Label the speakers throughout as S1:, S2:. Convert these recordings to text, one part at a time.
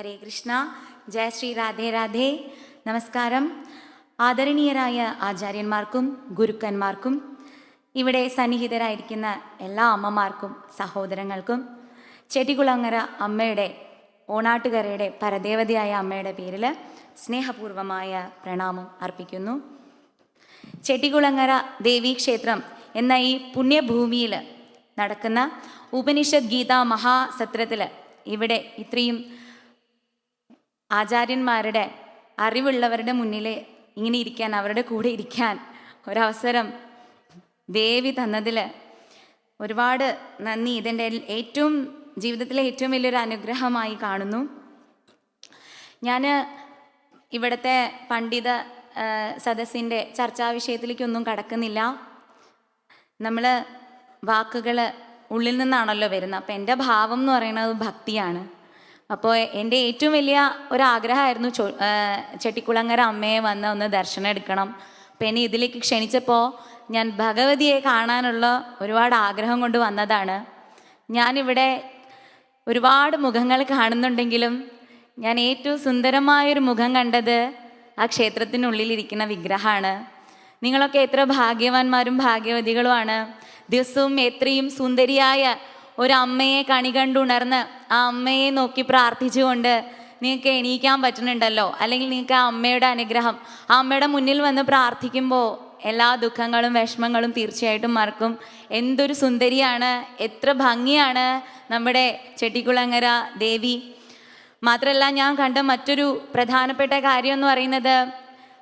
S1: ഹരേ കൃഷ്ണ. ജയ ശ്രീ രാധേ രാധേ. നമസ്കാരം. ആദരണീയരായ ആചാര്യന്മാർക്കും ഗുരുക്കന്മാർക്കും ഇവിടെ സന്നിഹിതരായിരിക്കുന്ന എല്ലാ അമ്മമാർക്കും സഹോദരങ്ങൾക്കും ചെട്ടികുളങ്ങര അമ്മയുടെ ഓണാട്ടുകരയുടെ പരദേവതയായ അമ്മയുടെ പേരിൽ സ്നേഹപൂർവമായ പ്രണാമം അർപ്പിക്കുന്നു. ചെട്ടികുളങ്ങര ദേവീക്ഷേത്രം എന്ന ഈ പുണ്യഭൂമിയിൽ നടക്കുന്ന ഉപനിഷത് ഗീതാ മഹാസത്രത്തിൽ ഇവിടെ ഇത്രയും ആചാര്യന്മാരുടെ അറിവുള്ളവരുടെ മുന്നിൽ ഇങ്ങനെ ഇരിക്കാൻ അവരുടെ കൂടെ ഇരിക്കാൻ ഒരവസരം ദേവി തന്നതിൽ ഒരുപാട് നന്ദി. ഇതിന്റെ ഏറ്റവും ജീവിതത്തിലെ ഏറ്റവും വലിയൊരു അനുഗ്രഹമായി കാണുന്നു. ഞാൻ ഇവിടുത്തെ പണ്ഡിത സദസ്സിന്റെ ചർച്ചാ വിഷയത്തിലേക്കൊന്നും കടക്കുന്നില്ല. നമ്മൾ വാക്കുകൾ ഉള്ളിൽ നിന്നാണല്ലോ വരുന്നത്. അപ്പം എന്റെ ഭാവം എന്ന് പറയുന്നത് ഭക്തിയാണ്. അപ്പോൾ എന്റെ ഏറ്റവും വലിയ ഒരാഗ്രഹമായിരുന്നു ചോ ചെട്ടിക്കുളങ്ങര അമ്മയെ വന്ന് ഒന്ന് ദർശനം എടുക്കണം. അപ്പം എന്നെ ഇതിലേക്ക് ക്ഷണിച്ചപ്പോൾ ഞാൻ ഭഗവതിയെ കാണാനുള്ള ഒരുപാട് ആഗ്രഹം കൊണ്ട് വന്നതാണ്. ഞാനിവിടെ ഒരുപാട് മുഖങ്ങൾ കാണുന്നുണ്ടെങ്കിലും ഞാൻ ഏറ്റവും സുന്ദരമായൊരു മുഖം കണ്ടത് ആ ക്ഷേത്രത്തിനുള്ളിലിരിക്കുന്ന വിഗ്രഹമാണ് നിങ്ങളൊക്കെ എത്ര ഭാഗ്യവാന്മാരും ഭാഗ്യവതികളുമാണ്. ദിവസവും എത്രയും സുന്ദരിയായ ഒരു അമ്മയെ കണി കണ്ടുണർന്ന് ആ അമ്മയെ നോക്കി പ്രാർത്ഥിച്ചുകൊണ്ട് നിങ്ങൾക്ക് എണീക്കാൻ പറ്റുന്നുണ്ടല്ലോ. അല്ലെങ്കിൽ നിങ്ങൾക്ക് ആ അമ്മയുടെ അനുഗ്രഹം. ആ അമ്മയുടെ മുന്നിൽ വന്ന് പ്രാർത്ഥിക്കുമ്പോൾ എല്ലാ ദുഃഖങ്ങളും വിഷമങ്ങളും തീർച്ചയായിട്ടും മറക്കും. എന്തൊരു സുന്ദരിയാണ്. എത്ര ഭംഗിയാണ് നമ്മുടെ ചെട്ടിക്കുളങ്ങര ദേവി. മാത്രമല്ല ഞാൻ കണ്ട മറ്റൊരു പ്രധാനപ്പെട്ട കാര്യം എന്ന് പറയുന്നത്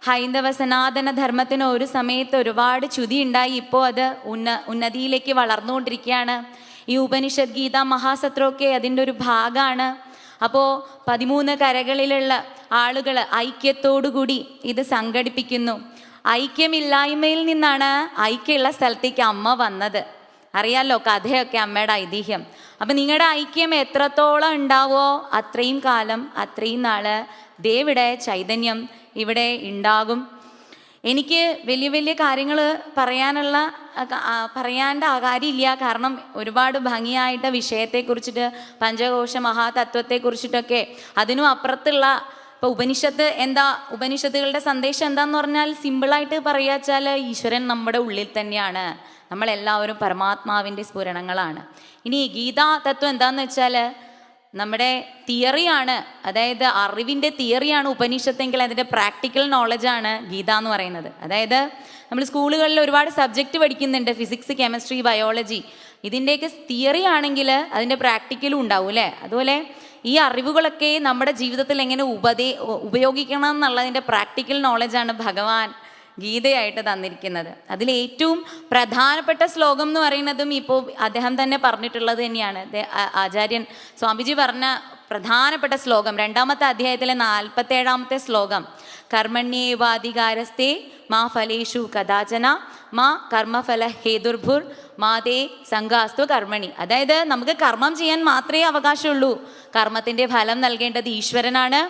S1: ഹൈന്ദവ സനാതന ധർമ്മത്തിന് ഒരു സമയത്ത് ഒരുപാട് ചുതി ഉണ്ടായി. ഇപ്പോൾ അത് ഉന്ന ഉന്നതിയിലേക്ക് വളർന്നുകൊണ്ടിരിക്കുകയാണ്. ഈ ഉപനിഷത് ഗീത മഹാസത്രമൊക്കെ അതിന്റെ ഒരു ഭാഗമാണ്. അപ്പോൾ പതിമൂന്ന് കരകളിലുള്ള ആളുകൾ ഐക്യത്തോടുകൂടി ഇത് സംഘടിപ്പിക്കുന്നു. ഐക്യമില്ലായ്മയിൽ നിന്നാണ് ഐക്യമുള്ള സ്ഥലത്തേക്ക് അമ്മ വന്നത്. അറിയാലോ കഥയൊക്കെ അമ്മയുടെ ഐതിഹ്യം. അപ്പം നിങ്ങളുടെ ഐക്യം എത്രത്തോളം ഉണ്ടാവോ അത്രയും കാലം അത്രയും നാൾ ദേവിടെ ചൈതന്യം ഇവിടെ ഉണ്ടാകും. എനിക്ക് വലിയ വലിയ കാര്യങ്ങൾ പറയാനുള്ള പറയാണ്ട കാര്യമില്ല കാരണം ഒരുപാട് ഭംഗിയായിട്ട് വിഷയത്തെക്കുറിച്ചിട്ട് പഞ്ചകോശ മഹാതത്വത്തെക്കുറിച്ചിട്ടൊക്കെ അതിനും അപ്പുറത്തുള്ള ഇപ്പോൾ ഉപനിഷത്ത് എന്താ ഉപനിഷത്തുകളുടെ സന്ദേശം എന്താന്ന് പറഞ്ഞാൽ സിമ്പിളായിട്ട് പറയാച്ചാൽ ഈശ്വരൻ നമ്മുടെ ഉള്ളിൽ തന്നെയാണ്. നമ്മളെല്ലാവരും പരമാത്മാവിന്റെ സ്ഫുരണങ്ങളാണ്. ഇനി ഗീതാ തത്വം എന്താന്ന് വെച്ചാൽ നമ്മുടെ തിയറിയാണ് അതായത് അറിവിന്റെ തിയറിയാണ് ഉപനിഷത്തെങ്കിൽ അതിന്റെ പ്രാക്ടിക്കൽ നോളജാണ് ഗീത എന്ന് പറയുന്നത്. അതായത് നമ്മൾ സ്കൂളുകളിൽ ഒരുപാട് സബ്ജക്റ്റ് പഠിക്കുന്നുണ്ട് ഫിസിക്സ് കെമിസ്ട്രി ബയോളജി ഇതിന്റെയൊക്കെ തിയറി ആണെങ്കിൽ അതിന്റെ പ്രാക്ടിക്കലും ഉണ്ടാവും അല്ലേ? അതുപോലെ ഈ അറിവുകളൊക്കെ നമ്മുടെ ജീവിതത്തിൽ എങ്ങനെ ഉപദേ ഉപയോഗിക്കണം എന്നുള്ളതിന്റെ പ്രാക്ടിക്കൽ നോളജാണ് ഭഗവാൻ ഗീതയായിട്ട് തന്നിരിക്കുന്നത്. അതിൽ ഏറ്റവും പ്രധാനപ്പെട്ട ശ്ലോകം എന്ന് പറയുന്നതും ഇപ്പോൾ അദ്ദേഹം തന്നെ പറഞ്ഞിട്ടുള്ളത് തന്നെയാണ്. ആചാര്യൻ സ്വാമിജി പറഞ്ഞ പ്രധാനപ്പെട്ട ശ്ലോകം രണ്ടാമത്തെ അധ്യായത്തിലെ നാൽപ്പത്തേഴാമത്തെ ശ്ലോകം. കർമ്മണ്യേവാധികാരസ്ഥേ മാ ഫലേഷു കഥാചന മാ കർമ്മഫല ഹേതുർഭുർ മാതേ സംഘാസ്തു കർമ്മണി. അതായത് നമുക്ക് കർമ്മം ചെയ്യാൻ മാത്രമേ അവകാശമുള്ളൂ. കർമ്മത്തിന്റെ ഫലം നൽകേണ്ടത് ഈശ്വരനാണ്.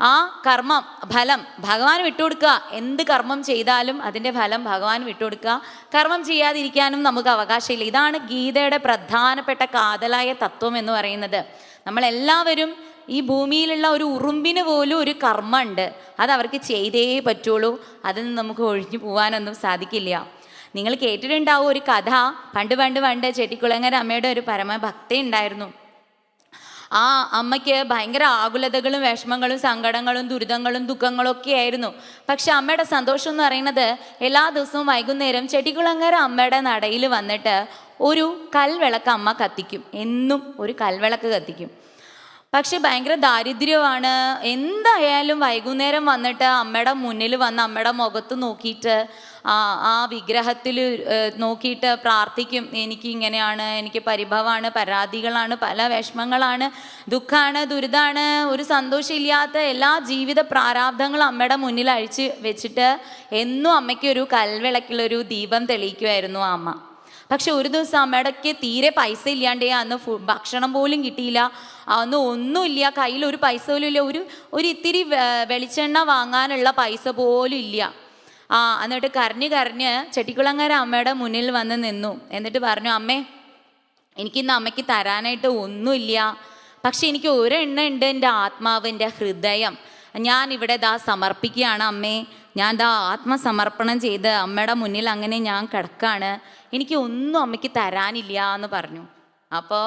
S1: ആ കർമ്മം ഫലം ഭഗവാൻ വിട്ടുകൊടുക്കുക. എന്ത് കർമ്മം ചെയ്താലും അതിന്റെ ഫലം ഭഗവാൻ വിട്ടുകൊടുക്കുക. കർമ്മം ചെയ്യാതിരിക്കാനും നമുക്ക് അവകാശമില്ല. ഇതാണ് ഗീതയുടെ പ്രധാനപ്പെട്ട കാതലായ തത്വം എന്ന് പറയുന്നത്. നമ്മളെല്ലാവരും ഈ ഭൂമിയിലുള്ള ഒരു ഉറുമ്പിന് പോലും ഒരു കർമ്മമുണ്ട്. അത് അവർക്ക് ചെയ്തേ പറ്റുള്ളൂ. അതിൽ നിന്ന് നമുക്ക് ഒഴിഞ്ഞു പോകാനൊന്നും സാധിക്കില്ല. നിങ്ങൾ കേട്ടിട്ടുണ്ടാവും ഒരു കഥ. പണ്ട് പണ്ട് പണ്ട് ചെട്ടിക്കുളങ്ങര അമ്മയുടെ ഒരു പരമഭക്തി ഉണ്ടായിരുന്നു. ആ അമ്മയ്ക്ക് ഭയങ്കര ആകുലതകളും വിഷമങ്ങളും സങ്കടങ്ങളും ദുരിതങ്ങളും ദുഃഖങ്ങളും ഒക്കെ ആയിരുന്നു. പക്ഷെ അമ്മയുടെ സന്തോഷം എന്ന് പറയുന്നത് എല്ലാ ദിവസവും വൈകുന്നേരം ചെടികുളങ്ങര അമ്മയുടെ നടയിൽ വന്നിട്ട് ഒരു കൽവിളക്ക് അമ്മ കത്തിക്കും. എന്നും ഒരു കൽവിളക്ക് കത്തിക്കും. പക്ഷെ ഭയങ്കര ദാരിദ്ര്യമാണ്. എന്തായാലും വൈകുന്നേരം വന്നിട്ട് അമ്മയുടെ മുന്നിൽ വന്ന് അമ്മയുടെ മുഖത്ത് നോക്കിയിട്ട് ആ ആ വിഗ്രഹത്തിൽ നോക്കിയിട്ട് പ്രാർത്ഥിക്കും. എനിക്ക് ഇങ്ങനെയാണ് എനിക്ക് പരിഭവമാണ് പരാതികളാണ് പല വിഷമങ്ങളാണ് ദുഃഖമാണ് ദുരിതമാണ് ഒരു സന്തോഷമില്ലാത്ത എല്ലാ ജീവിത പ്രാരാബ്ധങ്ങളും അമ്മയുടെ മുന്നിൽ അഴിച്ച് വെച്ചിട്ട് എന്നും അമ്മയ്ക്ക് ഒരു കൽവിളക്കിലൊരു ദീപം തെളിയിക്കുമായിരുന്നു അമ്മ. പക്ഷെ ഒരു ദിവസം അമ്മയുടെക്ക് തീരെ പൈസ ഇല്ലാണ്ടേ അന്ന് ഭക്ഷണം പോലും കിട്ടിയില്ല. അന്ന് ഒന്നുമില്ല കയ്യിൽ ഒരു പൈസ പോലും ഇല്ല. ഒരു ഒരു ഇത്തിരി വെളിച്ചെണ്ണ വാങ്ങാനുള്ള പൈസ പോലും ഇല്ല. ആ എന്നിട്ട് കരഞ്ഞ് കരഞ്ഞ് ചെട്ടിക്കുളങ്ങര അമ്മയുടെ മുന്നിൽ വന്ന് നിന്നു. എന്നിട്ട് പറഞ്ഞു അമ്മേ എനിക്കിന്ന് അമ്മയ്ക്ക് തരാനായിട്ട് ഒന്നുമില്ല. പക്ഷെ എനിക്ക് ഒരെണ്ണ ഉണ്ട് എന്റെ ആത്മാവ് എന്റെ ഹൃദയം. ഞാൻ ഇവിടെ ദാ സമർപ്പിക്കുകയാണ് അമ്മേ. ഞാൻ ദാ ആത്മസമർപ്പണം ചെയ്ത് അമ്മയുടെ മുന്നിൽ അങ്ങനെ ഞാൻ കിടക്കാണ്. എനിക്ക് ഒന്നും അമ്മയ്ക്ക് തരാനില്ല എന്ന് പറഞ്ഞു. അപ്പോൾ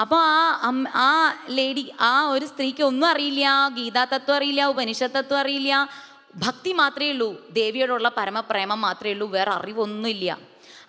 S1: അപ്പോൾ ആ അമ്മ ആ ലേഡി ആ ഒരു സ്ത്രീക്ക് ഒന്നും അറിയില്ല. ഗീതാ തത്വം അറിയില്ല ഉപനിഷത്ത് തത്വം അറിയില്ല. ഭക്തി മാത്രമേ ഉള്ളൂ ദേവിയോടുള്ള പരമപ്രേമം മാത്രമേ ഉള്ളൂ വേറെ അറിവൊന്നുമില്ല.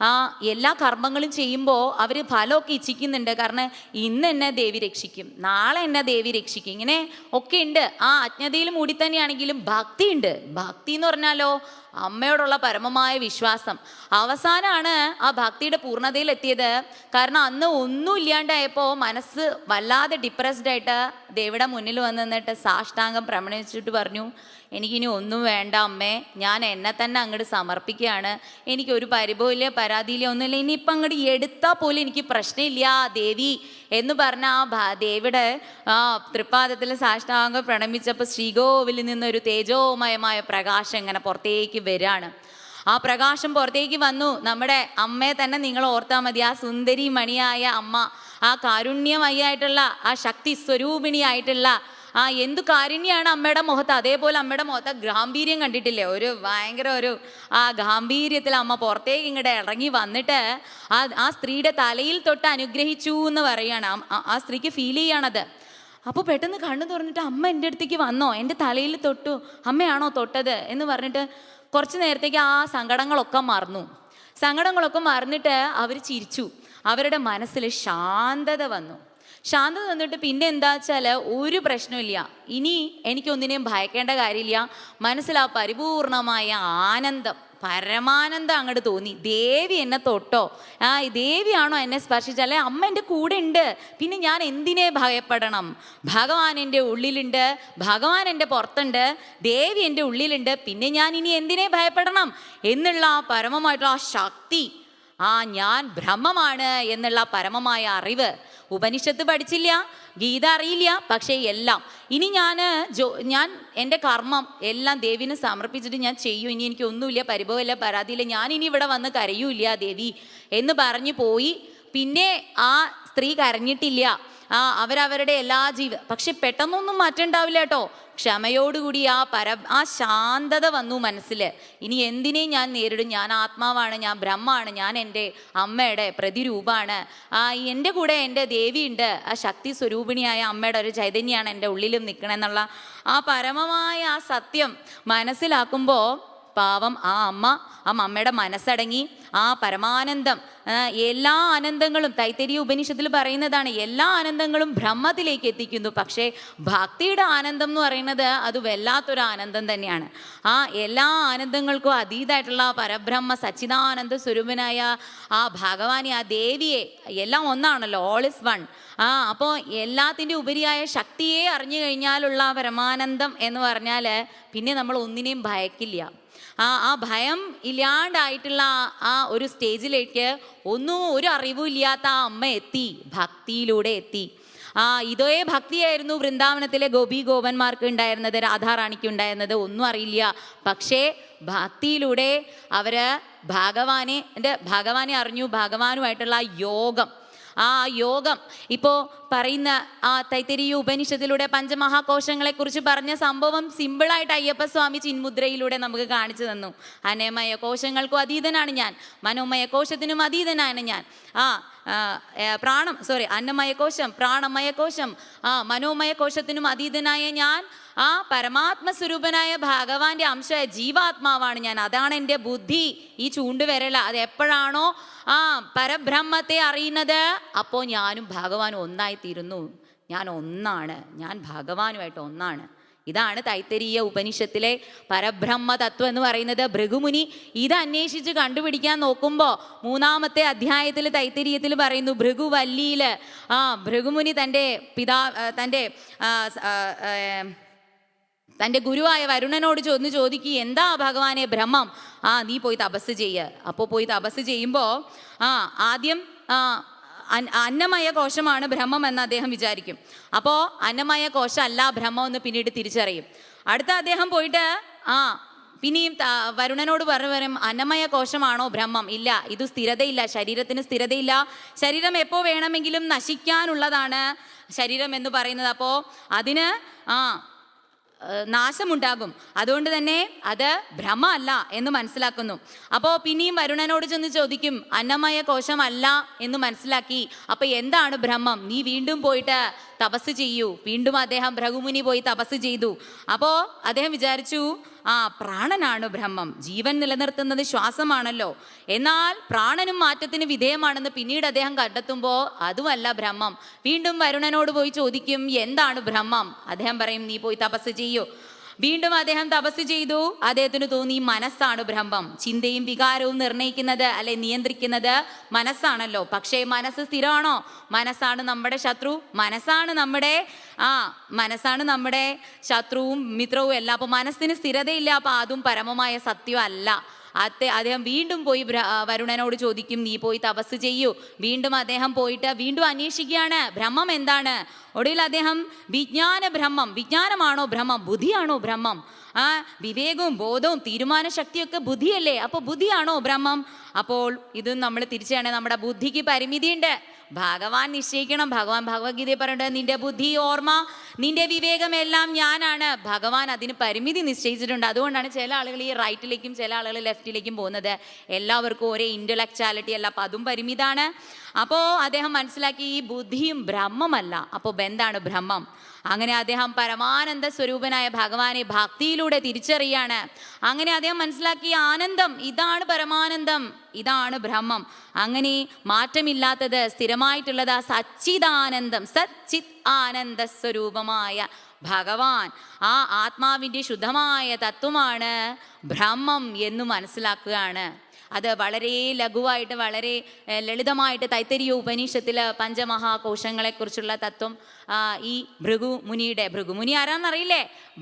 S1: ആ എല്ലാ കർമ്മങ്ങളും ചെയ്യുമ്പോൾ അവർ ഫലമൊക്കെ ഇച്ഛിക്കുന്നുണ്ട്. കാരണം ഇന്ന് എന്നെ ദേവി രക്ഷിക്കും നാളെ എന്നെ ദേവി രക്ഷിക്കും. ഇങ്ങനെ ഒക്കെ ഉണ്ട്. ആ അജ്ഞതയിൽ മൂടി തന്നെയാണെങ്കിലും ഭക്തി ഉണ്ട് ഭക്തി എന്ന് പറഞ്ഞാലോ അമ്മയോടുള്ള പരമമായ വിശ്വാസം. അവസാനമാണ് ആ ഭക്തിയുടെ പൂർണതയിൽ എത്തിയത് കാരണം അന്ന് ഒന്നും ഇല്ലാണ്ടായപ്പോൾ മനസ്സ് വല്ലാതെ ഡിപ്രസ്ഡ് ആയിട്ട് ദേവിയുടെ മുന്നിൽ വന്ന് നിന്നിട്ട് സാഷ്ടാംഗം പ്രമണിച്ചിട്ട് പറഞ്ഞു എനിക്കിനി ഒന്നും വേണ്ട അമ്മേ ഞാൻ എന്നെ തന്നെ അങ്ങോട്ട് സമർപ്പിക്കുകയാണ്. എനിക്കൊരു പരിഭവമില്ല പരാതിയില്ല ഒന്നുമില്ല. ഇനിയിപ്പം അങ്ങോട്ട് എടുത്താൽ പോലും എനിക്ക് പ്രശ്നമില്ല ദേവി. എന്ന് പറഞ്ഞ ആ ദേവിയുടെ ആ തൃപ്പാദത്തിൽ സാഷ്ടാംഗം പ്രണമിച്ചപ്പോൾ ശ്രീകോവിലിൽ നിന്നൊരു തേജോമയമായ പ്രകാശം ഇങ്ങനെ പുറത്തേക്ക് വരികയാണ് ആ പ്രകാശം പുറത്തേക്ക് വന്നു. നമ്മുടെ അമ്മയെ തന്നെ നിങ്ങൾ ഓർത്താൽ മതി. ആ സുന്ദരി മണിയായ അമ്മ ആ കാരുണ്യമയായിട്ടുള്ള ആ ശക്തി സ്വരൂപിണിയായിട്ടുള്ള ആ എന്തു കാരുണ്യാണ് അമ്മയുടെ മുഖത്ത്? അതേപോലെ അമ്മയുടെ മുഖത്ത് ഗാംഭീര്യം കണ്ടിട്ടില്ലേ? ഒരു ഭയങ്കര ഒരു ആ ഗാംഭീര്യത്തിൽ അമ്മ പുറത്തേക്ക് ഇങ്ങോട്ട് ഇറങ്ങി വന്നിട്ട് ആ ആ സ്ത്രീയുടെ തലയിൽ തൊട്ട് അനുഗ്രഹിച്ചു എന്ന് ആ- ആ സ്ത്രീക്ക് ഫീൽ ചെയ്യണത്. അപ്പോൾ പെട്ടെന്ന് കണ്ണു തുറന്നിട്ട് അമ്മ എന്റെ അടുത്തേക്ക് വന്നോ? എന്റെ തലയിൽ തൊട്ടു. അമ്മയാണോ തൊട്ടത്? എന്ന് പറഞ്ഞിട്ട് കുറച്ച് നേരത്തേക്ക് ആ സങ്കടങ്ങളൊക്കെ മറന്നു. സങ്കടങ്ങളൊക്കെ മറന്നിട്ട് അവർ ചിരിച്ചു. അവരുടെ മനസ്സിൽ ശാന്തത വന്നു. ശാന്തത വന്നിട്ട് പിന്നെ എന്താ വെച്ചാൽ ഒരു പ്രശ്നമില്ല ഇനി എനിക്കൊന്നിനെയും ഭയക്കേണ്ട കാര്യമില്ല. മനസ്സിൽ ആ പരിപൂർണമായ ആനന്ദം. പരമാനന്ദം അങ്ങോട്ട് തോന്നി. ദേവി എന്നെ തൊട്ടോ. ആ ദേവിയാണോ എന്നെ സ്പർശിച്ചാലേ അമ്മ എന്റെ കൂടെ ഉണ്ട്. പിന്നെ ഞാൻ എന്തിനെ ഭയപ്പെടണം? ഭഗവാൻ എന്റെ ഉള്ളിലുണ്ട്. ഭഗവാൻ എന്റെ പുറത്തുണ്ട്. ദേവി എന്റെ ഉള്ളിലുണ്ട്. പിന്നെ ഞാൻ ഇനി എന്തിനെ ഭയപ്പെടണം? എന്നുള്ള ആ പരമമായിട്ടുള്ള ആ ശക്തി. ആ ഞാൻ ബ്രഹ്മമാണ് എന്നുള്ള പരമമായ അറിവ്. ഉപനിഷത്ത് പഠിച്ചില്ല ഗീത അറിയില്ല പക്ഷേ എല്ലാം. ഇനി ഞാൻ ജോ ഞാൻ എന്റെ കർമ്മം എല്ലാം ദേവിന് സമർപ്പിച്ചിട്ട് ഞാൻ ചെയ്യും. ഇനി എനിക്ക് ഒന്നുമില്ല പരിഭവമില്ല പരാതിയില്ല. ഞാൻ ഇനി ഇവിടെ വന്ന് കരയൂല്ല ദേവി എന്ന് പറഞ്ഞു പോയി. പിന്നെ ആ സ്ത്രീ കരഞ്ഞിട്ടില്ല. ആ അവരവരുടെ എല്ലാ ജീവ പക്ഷെ പെട്ടെന്നൊന്നും മാറ്റണ്ടാവില്ല കേട്ടോ. ക്ഷമയോടുകൂടി ആ പര ആ ശാന്തത വന്നു മനസ്സിൽ ഇനി എന്തിനേയും ഞാൻ നേരിടും? ഞാൻ ആത്മാവാണ് ഞാൻ ബ്രഹ്മാണ് ഞാൻ എന്റെ അമ്മയുടെ പ്രതിരൂപമാണ് ആ എന്റെ കൂടെ എന്റെ ദേവിയുണ്ട്. ആ ശക്തി സ്വരൂപിണിയായ അമ്മയുടെ ഒരു ചൈതന്യമാണ് എന്റെ ഉള്ളിലും നിൽക്കണമെന്നുള്ള ആ പരമമായ ആ സത്യം മനസ്സിലാക്കുമ്പോൾ പാവം ആ അമ്മ ആ അമ്മയുടെ മനസ്സടങ്ങി ആ പരമാനന്ദം എല്ലാ ആനന്ദങ്ങളും തൈത്തരി ഉപനിഷത്തിൽ പറയുന്നതാണ് എല്ലാ ആനന്ദങ്ങളും ബ്രഹ്മത്തിലേക്ക് എത്തിക്കുന്നു. പക്ഷേ ഭക്തിയുടെ ആനന്ദം എന്ന് പറയുന്നത് അത് വല്ലാത്തൊരു ആനന്ദം തന്നെയാണ്. ആ എല്ലാ ആനന്ദങ്ങൾക്കും അതീതായിട്ടുള്ള ആ പരബ്രഹ്മ സച്ചിദാനന്ദ സ്വരൂപനായ ആ ഭഗവാനെ ആ ദേവിയെ എല്ലാം ഒന്നാണല്ലോ ഓൾ ഇസ് വൺ ആ അപ്പോൾ എല്ലാത്തിന്റെ ഉപരിയായ ശക്തിയെ അറിഞ്ഞു കഴിഞ്ഞാലുള്ള പരമാനന്ദം എന്ന് പറഞ്ഞാൽ പിന്നെ നമ്മൾ ഒന്നിനെയും ഭയക്കില്ല. ആ ആ ഭയം ഇല്ലാണ്ടായിട്ടുള്ള ആ- ഒരു സ്റ്റേജിലേക്ക് ഒന്നും ഒരു അറിവും ഇല്ലാത്ത ആ അമ്മ എത്തി ഭക്തിയിലൂടെ എത്തി. ആ ഇതേ ഭക്തിയായിരുന്നു വൃന്ദാവനത്തിലെ ഗോപി ഗോപന്മാർക്ക് ഉണ്ടായിരുന്നത് രാധാറാണിക്ക് ഉണ്ടായിരുന്നത് ഒന്നും അറിയില്ല. പക്ഷേ ഭക്തിയിലൂടെ അവർ ഭഗവാനെ എന്റെ ഭഗവാനെ അറിഞ്ഞു ഭഗവാനുമായിട്ടുള്ള യോഗം ആ യോഗം. ഇപ്പോൾ പറയുന്ന ആ തൈത്തരീയ ഉപനിഷത്തിലൂടെ പഞ്ചമഹാകോശങ്ങളെക്കുറിച്ച് പറഞ്ഞ സംഭവം സിമ്പിളായിട്ട് അയ്യപ്പസ്വാമി ചിന്മുദ്രയിലൂടെ നമുക്ക് കാണിച്ചു തന്നു. അനേമയ കോശങ്ങൾക്കും അതീതനാണ് ഞാൻ. മനോമയ കോശത്തിനും അതീതനാണ് ഞാൻ. ആ പ്രാണം സോറി അന്നമയകോശം പ്രാണമയകോശം പ്രാണമയ കോശം ആ മനോമയ കോശത്തിനും അതീതനായ ഞാൻ ആ പരമാത്മ സ്വരൂപനായ ഭഗവാന്റെ അംശമായ ജീവാത്മാവാണ് ഞാൻ. അതാണ് എന്റെ ബുദ്ധി. ഈ ചൂണ്ടുവരല അത് എപ്പോഴാണോ ആ പരബ്രഹ്മത്തെ അറിയുന്നത്? അപ്പോൾ ഞാനും ഭഗവാനും ഒന്നായിത്തീരുന്നു. ഞാൻ ഒന്നാണ്. ഞാൻ ഭഗവാനുമായിട്ട് ഒന്നാണ്. ഇതാണ് തൈത്തരീയ ഉപനിഷത്തിലെ പരബ്രഹ്മ തത്വം എന്ന് പറയുന്നത്. ഭൃഗുമുനി ഇത് അന്വേഷിച്ച് കണ്ടുപിടിക്കാൻ നോക്കുമ്പോൾ മൂന്നാമത്തെ അധ്യായത്തിൽ തൈത്തരീയത്തിൽ പറയുന്നു ഭൃഗുവല്ലിയിൽ ആ ഭൃഗുമുനി തന്റെ പിതാ തന്റെ തന്റെ ഗുരുവായ വരുണനോട് ചൊന്ന് ചോദിക്കുക എന്താ ഭഗവാനെ ബ്രഹ്മം? ആ നീ പോയി തപസ് ചെയ്യ. അപ്പോൾ പോയി തപസ് ചെയ്യുമ്പോൾ ആ ആദ്യം അന്നമയ കോശമാണ് ബ്രഹ്മം എന്ന് അദ്ദേഹം വിചാരിക്കും. അപ്പോൾ അന്നമയ കോശം അല്ല ബ്രഹ്മം എന്ന് പിന്നീട് തിരിച്ചറിയും. അടുത്ത അദ്ദേഹം പോയിട്ട് ആ പിന്നെയും വരുണനോട് പറഞ്ഞു വരും അന്നമയ കോശമാണോ ബ്രഹ്മം? ഇല്ല ഇത് സ്ഥിരതയില്ല ശരീരത്തിന് സ്ഥിരതയില്ല. ശരീരം എപ്പോൾ വേണമെങ്കിലും നശിക്കാനുള്ളതാണ് ശരീരം എന്ന് പറയുന്നത്. അപ്പോൾ അതിന് ആ നാശമുണ്ടാകും. അതുകൊണ്ട് തന്നെ അത് ഭ്രമല്ല എന്ന് മനസ്സിലാക്കുന്നു. അപ്പോൾ പിന്നെയും വരുണനോട് ചെന്ന് ചോദിക്കും അന്നമയ കോശമല്ല എന്ന് മനസ്സിലാക്കി അപ്പോൾ എന്താണ് ഭ്രമം? നീ വീണ്ടും പോയിട്ട് തപസ് ചെയ്യൂ. വീണ്ടും അദ്ദേഹം ഭ്രഗുമുനി പോയി തപസ് ചെയ്തു. അപ്പോൾ അദ്ദേഹം വിചാരിച്ചു ആ പ്രാണനാണ് ബ്രഹ്മം. ജീവൻ നിലനിർത്തുന്നത് ശ്വാസമാണല്ലോ. എന്നാൽ പ്രാണനും മാറ്റത്തിന് വിധേയമാണെന്ന് പിന്നീട് അദ്ദേഹം കണ്ടെത്തുമ്പോൾ അതുമല്ല ബ്രഹ്മം. വീണ്ടും വരുണനോട് പോയി ചോദിക്കും എന്താണ് ബ്രഹ്മം? അദ്ദേഹം പറയും നീ പോയി തപസ് ചെയ്യൂ. വീണ്ടും അദ്ദേഹം തപസ് ചെയ്തു. അദ്ദേഹത്തിന് തോന്നി മനസ്സാണ് ബ്രഹ്മം ചിന്തയും വികാരവും നിർണയിക്കുന്നത് അല്ലെ നിയന്ത്രിക്കുന്നത് മനസ്സാണല്ലോ. പക്ഷേ മനസ്സ് സ്ഥിരമാണോ? മനസ്സാണ് നമ്മുടെ ശത്രു. മനസ്സാണ് നമ്മുടെ ആ മനസ്സാണ് നമ്മുടെ ശത്രുവും മിത്രവും എല്ലാം. അപ്പൊ മനസ്സിന് സ്ഥിരതയില്ല. അപ്പൊ അതും പരമമായ സത്യമല്ല. അത്തെ അദ്ദേഹം വീണ്ടും പോയി വരുണനോട് ചോദിക്കും നീ പോയി തപസ് ചെയ്യൂ. വീണ്ടും അദ്ദേഹം പോയിട്ട് വീണ്ടും അന്വേഷിക്കുകയാണ്. ഭ്രമം എന്താണ്? ഒടുവിൽ അദ്ദേഹം വിജ്ഞാന ഭ്രമം വിജ്ഞാനമാണോ ഭ്രമം ബുദ്ധിയാണോ ഭ്രമം ആ വിവേകവും ബോധവും തീരുമാന ശക്തിയൊക്കെ ബുദ്ധിയല്ലേ? അപ്പോൾ ബുദ്ധിയാണോ ബ്രഹ്മം? അപ്പോൾ ഇതും നമ്മൾ തിരിച്ചാണ് നമ്മുടെ ബുദ്ധിക്ക് പരിമിതിയുണ്ട്. ഭഗവാൻ നിശ്ചയിക്കണം. ഭഗവാൻ ഭഗവത്ഗീതയെ പറയേണ്ടത് നിന്റെ ബുദ്ധി ഓർമ്മ നിന്റെ വിവേകം എല്ലാം ഞാനാണ്. ഭഗവാൻ അതിന് പരിമിതി നിശ്ചയിച്ചിട്ടുണ്ട്. അതുകൊണ്ടാണ് ചില ആളുകൾ ഈ റൈറ്റിലേക്കും ചില ആളുകൾ ലെഫ്റ്റിലേക്കും പോകുന്നത്. എല്ലാവർക്കും ഒരേ ഇന്റലക്ച്വാലിറ്റി അല്ല അപ്പം അതും പരിമിതാണ്. അപ്പോൾ അദ്ദേഹം മനസ്സിലാക്കി ഈ ബുദ്ധിയും ബ്രഹ്മമല്ല. അപ്പോൾ എന്താണ് ബ്രഹ്മം? അങ്ങനെ അദ്ദേഹം പരമാനന്ദ സ്വരൂപനായ ഭഗവാനെ ഭക്തിയിലൂടെ തിരിച്ചറിയാണ്. അങ്ങനെ അദ്ദേഹം മനസ്സിലാക്കി ആനന്ദം ഇതാണ് പരമാനന്ദം ഇതാണ് ബ്രഹ്മം. അങ്ങനെ മാറ്റമില്ലാത്തത് സ്ഥിരമായിട്ടുള്ളത് ആ സച്ചിദാനന്ദം സച്ചിത് ആനന്ദ സ്വരൂപമായ ഭഗവാൻ. ആ ആത്മാവിന്റെ ശുദ്ധമായ തത്വമാണ് ബ്രഹ്മം എന്ന് മനസ്സിലാക്കുകയാണ്. അത് വളരെ ലഘുവായിട്ട് വളരെ ലളിതമായിട്ട് തൈത്തരീയ ഉപനിഷത്തിൽ പഞ്ചമഹാകോശങ്ങളെക്കുറിച്ചുള്ള തത്വം ഈ ഭൃഗു മുനിയുടെ ഭൃഗുമുനി ആരാന്നറിയില്ലേ?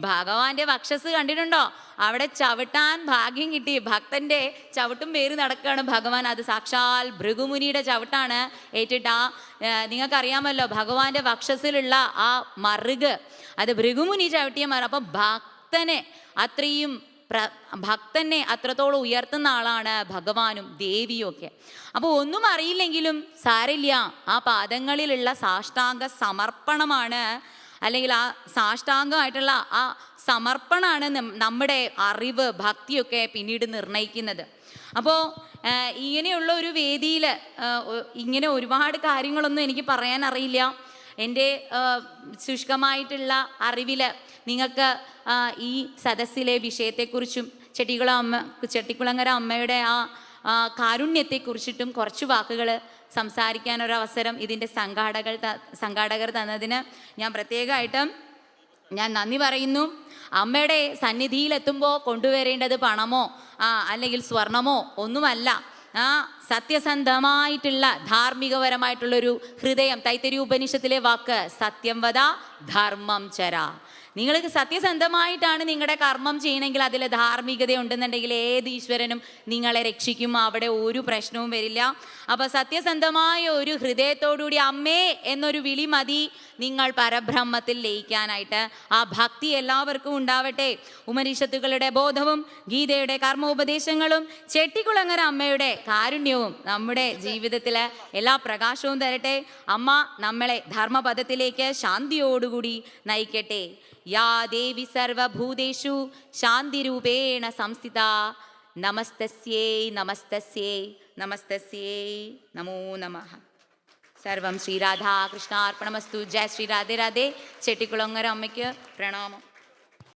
S1: ഭഗവാന്റെ വക്ഷസ് കണ്ടിട്ടുണ്ടോ? അവിടെ ചവിട്ടാൻ ഭാഗ്യം കിട്ടി. ഭക്തന്റെ ചവിട്ടും പേര് നടക്കുകയാണ്. ഭഗവാൻ അത് സാക്ഷാൽ ഭൃഗുമുനിയുടെ ചവിട്ടാണ് ഏറ്റിട്ട് ആ നിങ്ങൾക്കറിയാമല്ലോ ഭഗവാന്റെ വക്ഷസിലുള്ള ആ മറുക് അത് ഭൃഗുമുനി ചവിട്ടിയ മറ അപ്പം ഭക്തനെ അത്രയും ഭക്തനെ അത്രത്തോളം ഉയർത്തുന്ന ആളാണ് ഭഗവാനും ദേവിയും ഒക്കെ. അപ്പോൾ ഒന്നും അറിയില്ലെങ്കിലും സാരില്ല ആ പാദങ്ങളിലുള്ള സാഷ്ടാംഗ സമർപ്പണമാണ് അല്ലെങ്കിൽ ആ സാഷ്ടാംഗമായിട്ടുള്ള ആ സമർപ്പണമാണ് നമ്മുടെ അറിവ് ഭക്തിയൊക്കെ പിന്നീട് നിർണയിക്കുന്നത് അപ്പോൾ ഇങ്ങനെയുള്ള ഒരു വേദിയിൽ ഇങ്ങനെ ഒരുപാട് കാര്യങ്ങളൊന്നും എനിക്ക് പറയാൻ അറിയില്ല എന്റെ ശുഷ്കമായിട്ടുള്ള അറിവിൽ നിങ്ങൾക്ക് ഈ സദസ്സിലെ വിഷയത്തെക്കുറിച്ചും ചെട്ടിക്കുളം അമ്മ ചെട്ടിക്കുളങ്ങര അമ്മയുടെ ആ കാരുണ്യത്തെക്കുറിച്ചിട്ടും കുറച്ച് വാക്കുകൾ സംസാരിക്കാനൊരവസരം ഇതിന്റെ സംഘാടകർ ത- സംഘാടകർ തന്നതിന് ഞാൻ പ്രത്യേകമായിട്ടും ഞാൻ നന്ദി പറയുന്നു. അമ്മയുടെ സന്നിധിയിലെത്തുമ്പോൾ കൊണ്ടുവരേണ്ടത് പണമോ അല്ലെങ്കിൽ സ്വർണമോ ഒന്നുമല്ല. ആ സത്യസന്ധമായിട്ടുള്ള ധാർമ്മികപരമായിട്ടുള്ളൊരു ഹൃദയം തൈത്തരി ഉപനിഷത്തിലെ വാക്ക് സത്യം വധ ധർമ്മം ചര. നിങ്ങൾക്ക് സത്യസന്ധമായിട്ടാണ് നിങ്ങളുടെ കർമ്മം ചെയ്യണമെങ്കിൽ അതിൽ ധാർമ്മികത ഉണ്ടെന്നുണ്ടെങ്കിൽ ഏത് ഈശ്വരനും നിങ്ങളെ രക്ഷിക്കും. അവിടെ ഒരു പ്രശ്നവും വരില്ല. അപ്പോൾ സത്യസന്ധമായ ഒരു ഹൃദയത്തോടുകൂടി അമ്മേ എന്നൊരു വിളി മതി നിങ്ങൾ പരബ്രഹ്മത്തിൽ ലയിക്കാനായിട്ട്. ആ ഭക്തി എല്ലാവർക്കും ഉണ്ടാവട്ടെ. ഉമനിഷത്തുകളുടെ ബോധവും ഗീതയുടെ കർമ്മോപദേശങ്ങളും ചെട്ടിക്കുളങ്ങര അമ്മയുടെ കാരുണ്യവും നമ്മുടെ ജീവിതത്തിൽ എല്ലാ പ്രകാശവും തരട്ടെ. അമ്മ നമ്മളെ ധർമ്മപദത്തിലേക്ക് ശാന്തിയോടുകൂടി നയിക്കട്ടെ. യാ ദേവി സർവഭൂതേഷു ശാന്തിരൂപേണ സംസ്ഥിത. നമസ്തസ്യേ നമസ്തസ്യേ നമസ്തസ്യേ നമോ നമ. സർവം ശ്രീരാധാകൃഷ്ണാർപ്പണമസ്തു ജയ ശ്രീ രാധേ രാധേ. ചെട്ടിക്കുളങ്ങര അമ്മയ്ക്ക് പ്രണാമം.